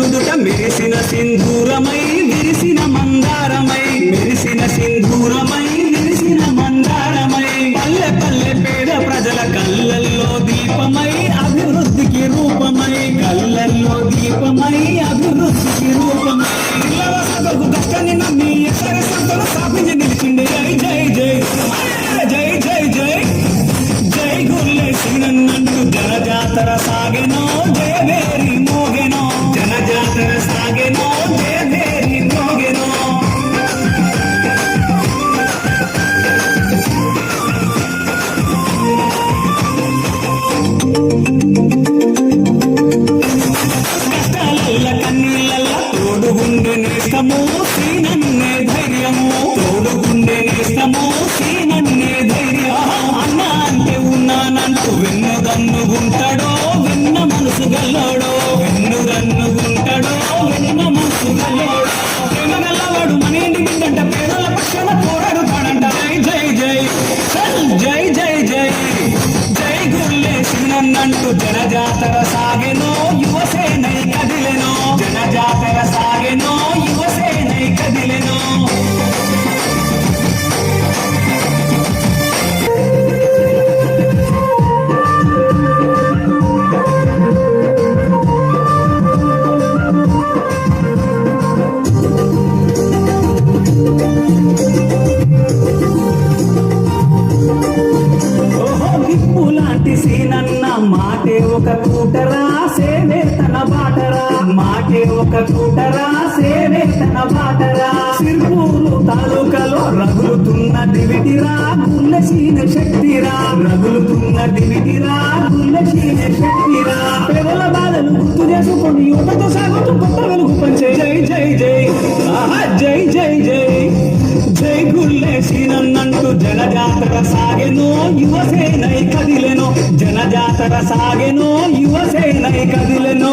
నుదుట మెరిసిన సింధూరమై విరిసిన మందారమై మెరిసిన సింధూరమై విరిసిన మందారమై. పల్లె పల్లె పేద ప్రజల కళ్ళల్లో దీపమై అభివృద్ధికి రూపమై కళ్ళల్లో దీపమై అభివృద్ధికి రూపమై. పిల్లల సగకు నమ్మి ఎసర సంతలు స్థాపించి నిలిచింది. జై జై జై. జై జై జై. జై గురులే శ్రీనన్నంటూ జనజాతర సాగిన నేస్తము సీనన్నే ధైర్యము. తోడుగుండె నేస్తము సీనన్నే ధైర్యం అన్న అంటే ఉన్నానంటూ వెన్నుదన్నుగుంటాడో విన్న మనసు గల్లోడో. వెన్నుదన్నుగుంటాడో వెన్న మనసు గల్లోడో. ప్రేమ గల్లవాడు మన ఇంటి బిడ్డంట పేదల పక్షాన పోరాడు పాడంట జై జై. జై జై జై జై. జై గురులే సీనన్నంటూ జనజాతర సాగెనో యువసేనై కదిలెనో. మాటే ఒక కూటరా సేవే తన బాటరా. మాటే ఒక కూటరా సేవే తన బాటరా. సిర్పూరు తాలూకాలో రగులుతున్న దివిటిరా గుల్లసీన శక్తిరా రగులుతున్న దివిటిరా గుల్లసీన శక్తిరా పెదల బాధను గుర్తు చేసుకొని యువతతో సాగుతూ కొత్త వెలుగు పంచే. జై జై జై. జై జనజాతర సాగెనో యువసేనై కదిలెనో. జనజాతర సాగెనో యువసేనై కదిలెనో.